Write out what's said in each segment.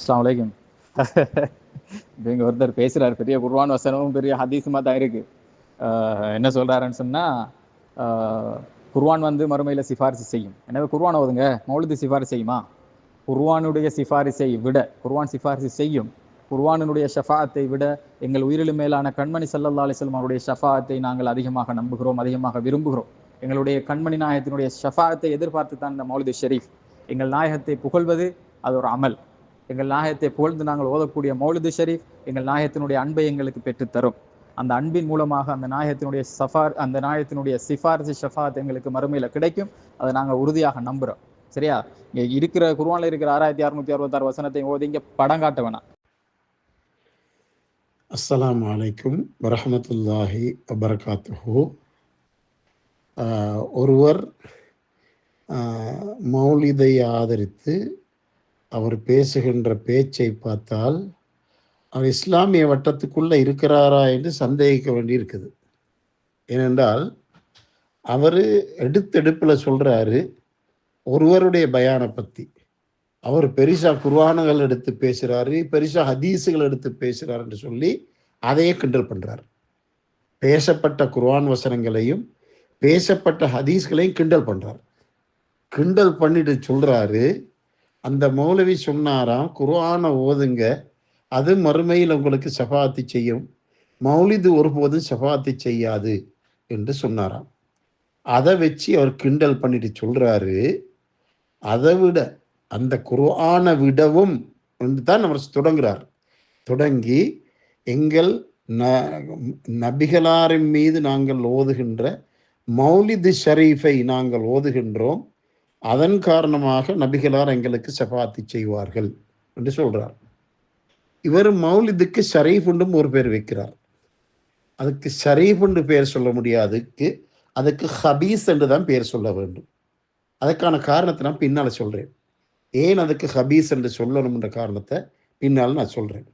அஸ்லாம் வலைக்கும் இவங்க ஒருத்தர் பேசுகிறார் பெரிய குர்வான் வசனமும் பெரிய ஹதீஸுமாக தான் இருக்குது என்ன சொல்கிறாருன்னு சொன்னால் குர்வான் வந்து மறுமையில் சிபாரிசு செய்யும். எனவே குர்வான் ஓதுங்க மௌலிது சிபாரிசு செய்யுமா? குர்வானுடைய சிபாரிசை விட குர்வான் சிபாரிசு செய்யும். குர்வானுடைய ஷஃபாத்தை விட எங்கள் உயிரிலும் மேலான கண்மணி சல்லல்லா அலிஸ்லம் அவருடைய ஷஃபாத்தை நாங்கள் அதிகமாக நம்புகிறோம் அதிகமாக விரும்புகிறோம். எங்களுடைய கண்மணி நாயகத்தினுடைய ஷஃபாத்தை எதிர்பார்த்து தான் இந்த மௌலிது ஷெரீஃப். எங்கள் நாயகத்தை புகழ்வது அது ஒரு அமல். எங்கள் நாயகத்தை புகழ்ந்து நாங்கள் ஓதக்கூடிய மௌலிது ஷரீஃப் எங்கள் நாயகத்தினுடைய அன்பை எங்களுக்கு பெற்றுத்தரும். அந்த அன்பின் மூலமாக அந்த நாயகத்தினுடைய சஃபார் அந்த நாயகத்தினுடைய சிஃபாரிசு ஷஃபாத் எங்களுக்கு மறுமையில் கிடைக்கும். அதை நாங்கள் உறுதியாக நம்புகிறோம் சரியா? இங்கே இருக்கிற குருவானில் இருக்கிற ஆறாயிரத்தி அறுநூத்தி அறுபத்தாறு வசனத்தை ஓதி இங்கே படம் காட்ட வேணாம். அஸ்லாம் வலைக்கும் வரமத்துல்லாஹி வபரகாத்துஹு. ஒருவர் மௌலிதை ஆதரித்து அவர் பேசுகின்ற பேச்சை பார்த்தால் அவர் இஸ்லாமிய வட்டத்துக்குள்ளே இருக்கிறாரா என்று சந்தேகிக்க வேண்டி இருக்குது ஏனென்றால் அவர் எடுத்தெடுப்பில் சொல்கிறாரு ஒருவருடைய பயானை பற்றி அவர் பெரிசா குர்வானங்கள் எடுத்து பேசுகிறாரு பெரிசா ஹதீஸுகள் எடுத்து பேசுகிறார் என்று சொல்லி அதையே கிண்டல் பண்ணுறார் பேசப்பட்ட குர்வான் வசனங்களையும் பேசப்பட்ட ஹதீஸ்களையும் கிண்டல் பண்ணுறார் கிண்டல் பண்ணிட்டு சொல்கிறாரு அந்த மௌலவி சொன்னாராம் குர்ஆனை ஓதுங்க அது மறுமையில் உங்களுக்கு சஃபாத்தி செய்யும். மௌலிது ஒருபோதும் சஃபாத்தி செய்யாது என்று சொன்னாராம். அதை வச்சு அவர் கிண்டல் பண்ணிட்டு சொல்கிறாரு அதை விட அந்த குர்ஆனை விடவும் என்று தான் அவர் தொடங்குறார். தொடங்கி எங்கள் ந நபிகளாரின் மீது நாங்கள் ஓதுகின்ற மௌலிது ஷரீஃபை நாங்கள் ஓதுகின்றோம். அதன் காரணமாக நபிகளார் எங்களுக்கு சபாத்தி செய்வார்கள் என்று சொல்றார். இவர் மௌலிதுக்கு ஷரீஃப் ஒரு பேர் வைக்கிறார். அதுக்கு ஷரீஃப் என்று பேர் சொல்ல முடியாதுக்கு அதுக்கு ஹபீஸ் என்று தான் பேர் சொல்ல வேண்டும். அதுக்கான காரணத்தை நான் பின்னால் சொல்கிறேன் ஏன் அதுக்கு ஹபீஸ் என்று சொல்லணும்ன்ற காரணத்தை பின்னால் நான் சொல்கிறேன்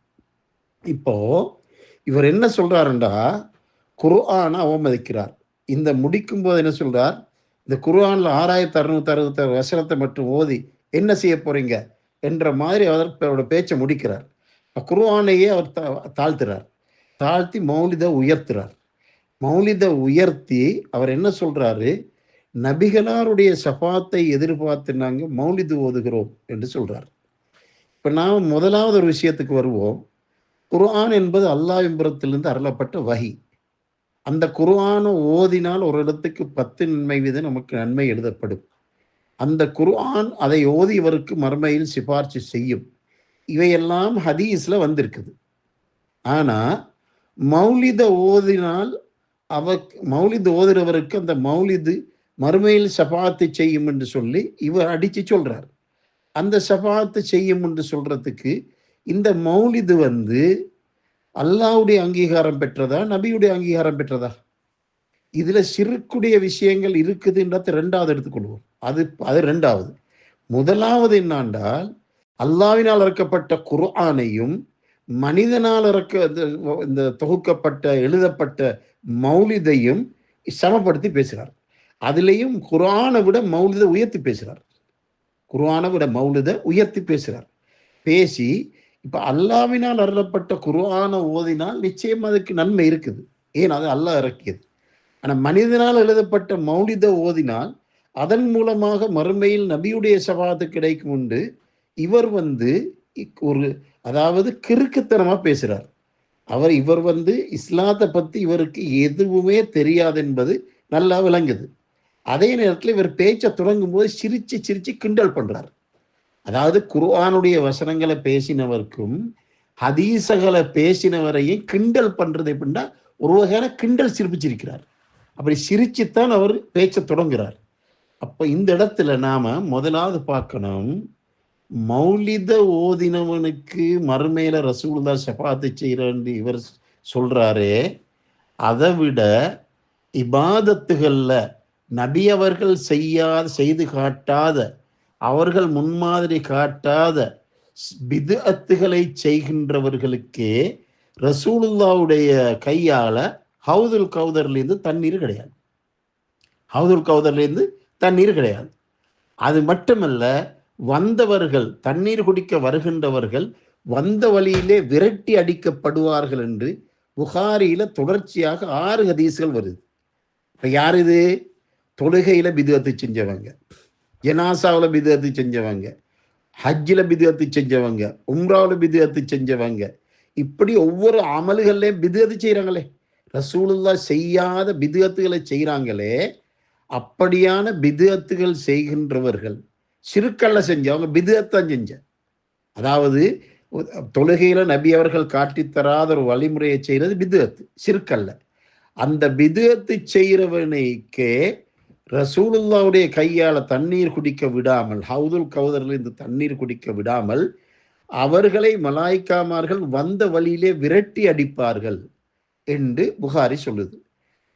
இப்போ இவர் என்ன சொல்கிறாருண்டா குர்ஆனை அவமதிக்கிறார். இந்த முடிக்கும் போது என்ன சொல்கிறார் இந்த குர்ஆனில் ஆறாயிரத்தி அறுநூத்தி அறுபத்தாறு வசனத்தை மட்டும் ஓதி என்ன செய்ய போறீங்க? என்ற மாதிரி அவர் அவரோட பேச்சை முடிக்கிறார். குர்ஆனையே அவர் தாழ்த்துறார். தாழ்த்தி மௌலித உயர்த்துறார். மௌலித உயர்த்தி அவர் என்ன சொல்றாரு? நபிகளாருடைய சபாத்தை எதிர்பார்த்து நாங்கள் மௌலிது ஓதுகிறோம் என்று சொல்றார். இப்போ நாம் முதலாவது ஒரு விஷயத்துக்கு வருவோம். குர்ஆன் என்பது அல்லாஹிபுரத்திலிருந்து அருளப்பட்ட வகி. அந்த குர்ஆனை ஓதினால் ஒரு இடத்துக்கு பத்து நன்மை மீது நமக்கு நன்மை எழுதப்படும். அந்த குர்ஆன் அதை ஓதியவருக்கு மறுமையில் சிபார்சு செய்யும். இவையெல்லாம் ஹதீஸில் வந்திருக்குது. ஆனால் மௌலித ஓதினால் அவ மௌலிது ஓதுறவருக்கு அந்த மௌலிது மறுமையில் சபாத்து செய்யும் என்று சொல்லி இவர் அடித்து சொல்கிறார் அந்த சபாத்து செய்யும் என்று சொல்கிறதுக்கு இந்த மௌலிது வந்து அல்லாவுடைய அங்கீகாரம் பெற்றதா நபியுடைய அங்கீகாரம் பெற்றதா? இதுல சிறுக்குடைய விஷயங்கள் இருக்குதுன்றத ரெண்டாவது எடுத்துக்கொள்வோம். அது அது ரெண்டாவது முதலாவது என்னாண்டால் அல்லாவினால் இறக்கப்பட்ட குர்ஆனையும் மனிதனால் இறக்க இந்த தொகுக்கப்பட்ட எழுதப்பட்ட மௌலிதையும் சமப்படுத்தி பேசுகிறார். அதுலேயும் குரானை விட மௌலிதை உயர்த்தி பேசுகிறார். குர்ஆனை விட மௌலிதை உயர்த்தி பேசுகிறார். பேசி இப்போ அல்லாவினால் அருளப்பட்ட குர்ஆனை ஓதினால் நிச்சயம் அதுக்கு நன்மை இருக்குது. ஏன்? அது அல்லாஹ் இறக்கியது. ஆனால் மனிதனால் எழுதப்பட்ட மௌலித ஓதினால் அதன் மூலமாக மறுமையில் நபியுடைய சபாத்து கிடைக்கும் உண்டு. இவர் வந்து ஒரு அதாவது கிறுக்குத்தனமா பேசுறார். அவர் இவர் வந்து இஸ்லாத்தை பத்தி இவருக்கு எதுவுமே தெரியாது என்பது நல்லா விளங்குது. அதே நேரத்தில் இவர் பேச்சை தொடங்கும் போது சிரிச்சு சிரிச்சு கிண்டல் பண்றார். அதாவது குர்ஆனுடைய வசனங்களை பேசினவருக்கும் ஹதீசகளை பேசினவரையும் கிண்டல் பண்றது எப்படின்னா ஒரு வகையான கிண்டல் சிரிப்பிச்சிருக்கிறார். அப்படி சிரிச்சுத்தான் அவர் பேச்ச தொடங்குகிறார் அப்போ இந்த இடத்துல நாம முதலாவது பார்க்கணும் மௌலித ஓதினவனுக்கு மறுமையில ரசூலுல்லா ஷபாத்து செய்யறன்னு இவர் சொல்றாரே அதை விட இபாதத்துகளில் நபி அவர்கள் செய்யாத செய்து காட்டாத அவர்கள் முன்மாதிரி காட்டாத பிது அத்துகளை செய்கின்றவர்களுக்கே ரசூலுல்லாவுடைய கையால ஹவுதுல் கௌதர்லேருந்து தண்ணீர் கிடையாது. ஹவுதுல் கௌதர்லேருந்து தண்ணீர் கிடையாது. அது மட்டுமல்ல வந்தவர்கள் தண்ணீர் குடிக்க வருகின்றவர்கள் வந்த வழியிலே விரட்டி அடிக்கப்படுவார்கள் என்று புகாரியில தொடர்ச்சியாக ஆறு ஹதீஸ்கள் வருது. இப்ப யார் இது? தொழுகையில பிதுவத்து செஞ்சவங்க. ஜனாசாவில் பிதுவத்து செஞ்சவங்க ஹஜ்ஜில் பிதுவத்து செஞ்சவங்க உம்ராவில் பிதுவத்து செஞ்சவங்க இப்படி ஒவ்வொரு அமல்கள்லையும் பிதுவத்து செய்கிறாங்களே ரசூலுல்லா செய்யாத பிதுகத்துகளை செய்கிறாங்களே அப்படியான பிதுகத்துகள் செய்கின்றவர்கள் சிறுக்கல்ல செஞ்சவங்க பிதுகத்தான் செஞ்ச. அதாவது தொழுகையில் நபி அவர்கள் காட்டித்தராத ஒரு வழிமுறையை செய்கிறது பிதுகத்து சிறுக்கல்ல அந்த பிதுகத்து செய்கிறவனைக்கே ரசூலுல்லாவுடைய கையால் தண்ணீர் குடிக்க விடாமல் ஹவுதுல் கவுதரில் இந்த தண்ணீர் குடிக்க விடாமல் அவர்களை மலாய்க்காமார்கள் வந்த வழியிலே விரட்டி அடிப்பார்கள் என்று புகாரி சொல்லுது.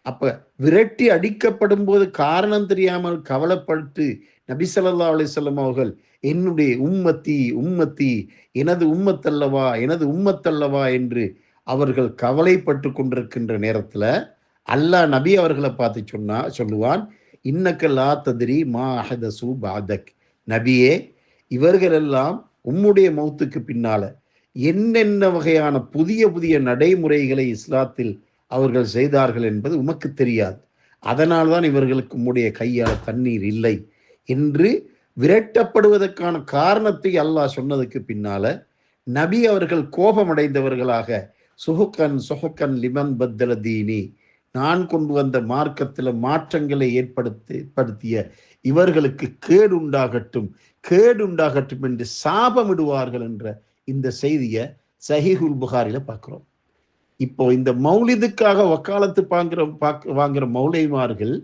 அப்ப விரட்டி அடிக்கப்படும் போது காரணம் தெரியாமல் கவலைப்பட்டு நபிசல்லா அலிசல்லம் அவர்கள் என்னுடைய உம்மத்தி உம்மத்தி எனது உம்மத்தல்லவா எனது உம்மத்தல்லவா என்று அவர்கள் கவலைப்பட்டு கொண்டிருக்கின்ற நேரத்தில் அல்லாஹ் நபி அவர்களை பார்த்து சொன்னா சொல்லுவான் இன்னக்க லா ததிரி மா அஹதசு பாதக். நபியே இவர்களெல்லாம் உம்முடைய மௌத்துக்கு பின்னால என்னென்ன வகையான புதிய புதிய நடைமுறைகளை இஸ்லாத்தில் அவர்கள் செய்தார்கள் என்பது உமக்கு தெரியாது. அதனால்தான் இவர்களுக்கு உம்முடைய கையால் தண்ணீர் இல்லை என்று விரட்டப்படுவதற்கான காரணத்தை அல்லாஹ் சொன்னதுக்கு பின்னால நபி அவர்கள் கோபமடைந்தவர்களாக சுஹுக்கன் சுஹுக்கன் லிமன் பத்தல தீனி? நான் கொண்டு வந்த மார்க்கத்தில் மாற்றங்களை ஏற்படுத்தி ஏற்படுத்திய இவர்களுக்கு கேடு உண்டாகட்டும் கேடு உண்டாகட்டும் என்று சாபமிடுவார்கள் என்ற இந்த செய்தியை சஹிஹுல் புகாரில பார்க்குறோம். இப்போ இந்த மௌலிதுக்காக வக்காலத்து பாங்குற பார்க்க வாங்குற மௌலைமார்கள்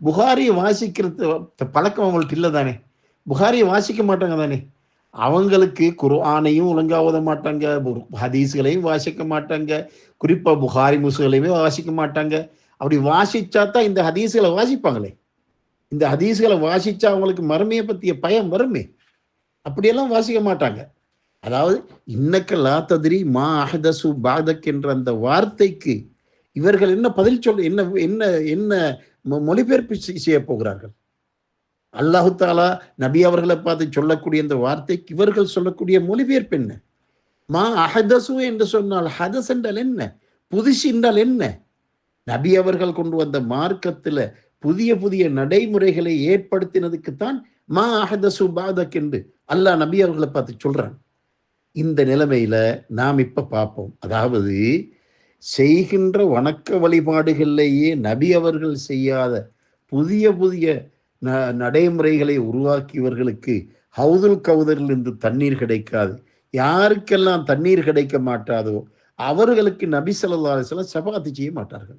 புகாரியை வாசிக்கிறது பழக்கம் அவங்கள்ட்ட இல்லை தானே புகாரியை வாசிக்க மாட்டாங்க தானே? அவங்களுக்கு குர்ஆனையும் ஒழுங்காக ஓத மாட்டாங்க ஹதீஸ்களையும் வாசிக்க மாட்டாங்க குறிப்பாக புகாரி முசுகளையுமே வாசிக்க மாட்டாங்க. அப்படி வாசிச்சா தான் இந்த ஹதீஸ்களை வாசிப்பாங்களே. இந்த ஹதீஸ்களை வாசிச்சா அவங்களுக்கு மறுமையை பற்றிய பயம் வருமே. அப்படியெல்லாம் வாசிக்க மாட்டாங்க. அதாவது இன்னக்க லா ததிரி மா அஹதசு பாதக் என்ற அந்த வார்த்தைக்கு இவர்கள் என்ன பதில் சொல் என்ன என்ன என்ன மொ- மொழிபெயர்ப்பு செய்ய போகிறார்கள்? அல்லாஹு தாலா நபி அவர்களை பார்த்து சொல்லக்கூடிய இந்த வார்த்தைக்கு இவர்கள் சொல்லக்கூடிய மொழிபெயர்ப்பு என்ன? மா அஹதசு என்று சொன்னால் ஹதஸ் என்றால் என்ன? புதுசு என்றால் என்ன? நபி அவர்கள் கொண்டு வந்த மார்க்கத்தில் புதிய புதிய நடைமுறைகளை ஏற்படுத்தினதுக்குத்தான் மா அஹதசு பாதக் என்று அல்லாஹ் நபி அவர்களை பார்த்து சொல்றான். இந்த நிலைமையில நாம் இப்ப பார்ப்போம். அதாவது செய்கின்ற வணக்க வழிபாடுகளிலேயே நபி அவர்கள் செய்யாத புதிய புதிய ந- நடைமுறைகளை உருவாக்கியவர்களுக்கு ஹவுதுல் கவுதரிலிருந்து தண்ணீர் கிடைக்காது. யாருக்கெல்லாம் தண்ணீர் கிடைக்க மாட்டாதோ அவர்களுக்கு நபி ஸல்லல்லாஹு அலைஹி சபாத்தி செய்ய மாட்டார்கள்.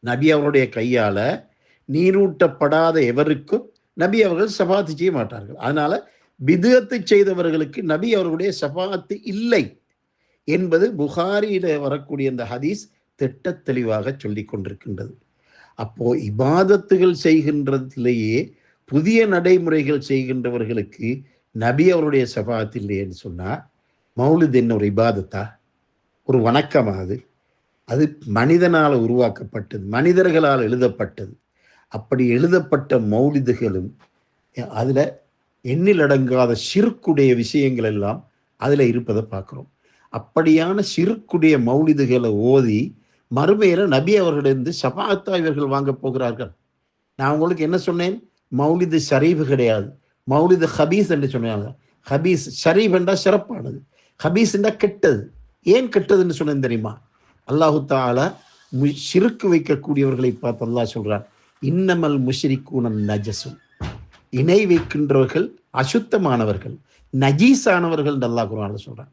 நபி அவருடைய கையால நீரூட்டப்படாத எவருக்கும் நபி அவர்கள் சபாத்தி செய்ய மாட்டார்கள். அதனால பிதுஅத்து செய்தவர்களுக்கு நபி அவர்களுடைய சபாத்து இல்லை என்பது புகாரியில வரக்கூடிய அந்த ஹதீஸ் திட்டத் தெளிவாக சொல்லிக் கொண்டிருக்கின்றது. அப்போ இபாதத்துகள் செய்கின்றதிலேயே புதிய நடைமுறைகள் செய்கின்றவர்களுக்கு நபி அவருடைய சபாத் இல்லையேன்னு சொன்னா மௌலித் என்ன ஒரு இபாதத்தா? ஒரு வணக்கமா அது அது மனிதனால் உருவாக்கப்பட்டது மனிதர்களால் எழுதப்பட்டது. அப்படி எழுதப்பட்ட மௌலிதுகளும் அதில் எண்ணிலடங்காத சிறுக்குடைய விஷயங்கள் எல்லாம் அதில் இருப்பதை பார்க்குறோம். அப்படியான சிறுக்குடைய மௌலிதுகளை ஓதி மறுமையில நபி அவர்களிருந்து ஷபாத்தா இவர்கள் வாங்க போகிறார்கள். நான் உங்களுக்கு என்ன சொன்னேன்? மௌலிது ஷரீஃப் கிடையாது. மௌலிது ஹபீஸ் என்று சொன்னாங்க. ஹபீஸ் ஷரீஃப் என்றால் சிறப்பானது. ஹபீஸ் என்றால் கெட்டது. ஏன் கெட்டதுன்னு சொன்னேன் தெரியுமா? அல்லாஹு தாலா சிறுக்கு வைக்கக்கூடியவர்களை பார்த்து அல்லாஹ் சொல்கிறான் இன்னமல் முஷ்ரிக்கூன நஜசும் இணை வைக்கின்றவர்கள் அசுத்தமானவர்கள். நஜீஸானவர்கள் நல்லா அல்லாஹ் சொல்கிறான்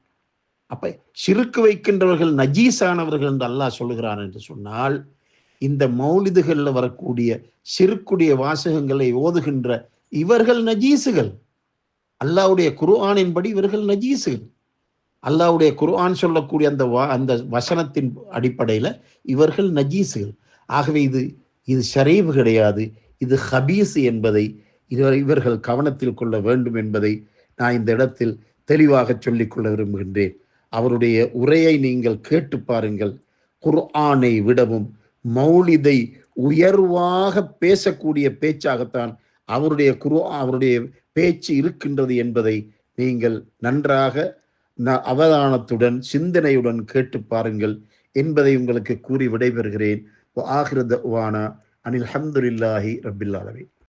அப்ப சிறுக்கு வைக்கின்றவர்கள் நஜீஸானவர்கள் என்று அல்லாஹ் சொல்லுகிறான் என்று சொன்னால் இந்த மௌலிதுகளில் வரக்கூடிய சிறுக்குடைய வாசகங்களை ஓதுகின்ற இவர்கள் நஜீசுகள் அல்லாவுடைய குர்ஆனின்படி இவர்கள் நஜீசுகள் அல்லாவுடைய குர்ஆன் சொல்லக்கூடிய அந்த வா அந்த வசனத்தின் அடிப்படையில் இவர்கள் நஜீசுகள் ஆகவே இது இது ஷரீஃப் கிடையாது. இது ஹபீஸ் என்பதை இவர் இவர்கள் கவனத்தில் கொள்ள வேண்டும் என்பதை நான் இந்த இடத்தில் தெளிவாக சொல்லிக்கொள்ள விரும்புகின்றேன். அவருடைய உரையை நீங்கள் கேட்டு பாருங்கள். குர்ஆனை விடவும் மௌலிதை உயர்வாக பேசக்கூடிய பேச்சாகத்தான் அவருடைய குரு அவருடைய பேச்சு இருக்கின்றது என்பதை நீங்கள் நன்றாக ந- அவதானத்துடன் சிந்தனையுடன் கேட்டு பாருங்கள் என்பதை உங்களுக்கு கூறி விடைபெறுகிறேன். ஆகிரத வானா அனில் ஹம்துல்லாஹி ரபில்லாலவே